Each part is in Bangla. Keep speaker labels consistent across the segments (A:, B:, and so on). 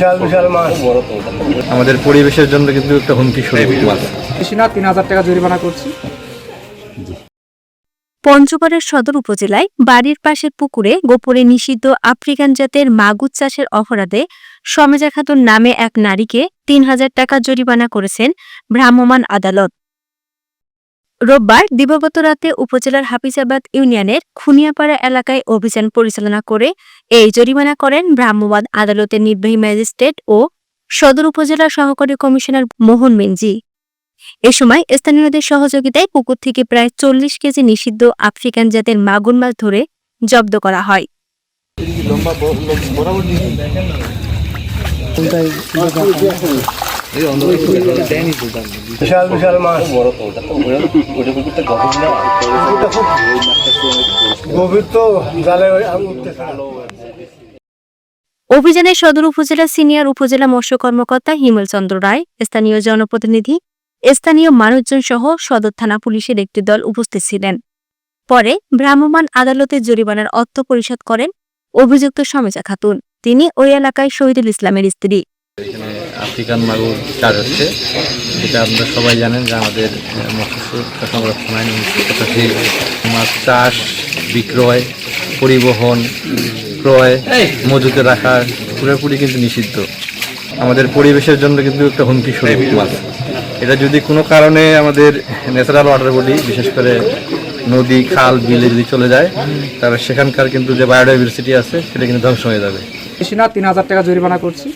A: বিশাল বিশাল মাছ
B: আমাদের পরিবেশের জন্য কিন্তু একটা হুমকি শুরু
C: মাছ
D: না তিন হাজার টাকা জরিমানা করছি
E: পঞ্চগড়ের সদর উপজেলায় বাড়ির পাশের পুকুরে গোপনে নিষিদ্ধ আফ্রিকান জাতের মাগুদ চাষের অপরাধে সমেজা খাতুন নামে এক নারীকে তিন হাজার টাকা জরিমানা করেছেন ভ্রাম্যমাণ আদালত রোববার দিবাগত রাতে উপজেলার হাফিজাবাদ ইউনিয়নের খুনিয়াপাড়া এলাকায় অভিযান পরিচালনা করে এই জরিমানা করেন ভ্রাম্যবাদ আদালতের নির্বাহী ম্যাজিস্ট্রেট ও সদর উপজেলা সহকারী কমিশনার মোহন মেনজি এ সময় স্থানীয়দের সহযোগিতায় পুকুর থেকে প্রায় চল্লিশ কেজি নিষিদ্ধ আফ্রিকান জাতের মাগুর মাছ ধরে জব্দ করা হয় লম্বা
A: বিশাল বিশাল মাছ
E: গভীর তো জালে অভিযানে সদর উপজেলা সিনিয়র উপজেলা মৎস্য কর্মকর্তা হিমল চন্দ্র রায় স্থানীয় জনপ্রতিনিধি স্থানীয় মানুষজন সহ সদর থানা পুলিশের একটি দল উপস্থিত ছিলেন পরে ভ্রাম্যমাণ আদালতে জরিমানার অর্থ পরিশোধ করেন অভিযুক্ত সমেজা খাতুন তিনি ওই এলাকায় শহীদুল ইসলামের স্ত্রী
F: আফ্রিকান মাগুর চাষ হচ্ছে যেটা আপনারা সবাই জানেন যে আমাদের মৎস্য সংরক্ষণ আইন মাছ চাষ বিক্রয় পরিবহন ক্রয় মজুতে রাখা পুরোপুরি কিন্তু নিষিদ্ধ
B: আমাদের পরিবেশের জন্য কিন্তু একটা হুমকি স্বরূপ মাছ এটা যদি কোনো কারণে আমাদের ন্যাচারাল ওয়াটার বডি বিশেষ করে নদী খাল বিলে যদি চলে যায় তাহলে সেখানকার কিন্তু যে বায়োডাইভার্সিটি আছে সেটা কিন্তু ধ্বংস হয়ে যাবে
D: বেশি না তিন হাজার টাকা জরিমানা করছি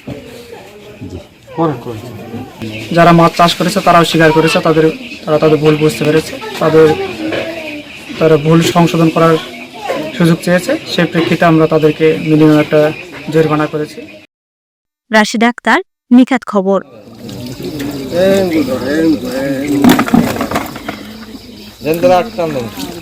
D: যারা মাছ চাষ করেছে তারাও স্বীকার করেছে তাদের তারা তাদের ভুল বুঝতে পেরেছে তাদের তারা ভুল সংশোধন করার সুযোগ চেয়েছে সেই প্রেক্ষিতে আমরা তাদেরকে মিনিমাম একটা জরিমানা করেছি
E: রাশি ডাক্তার নিখাত খবর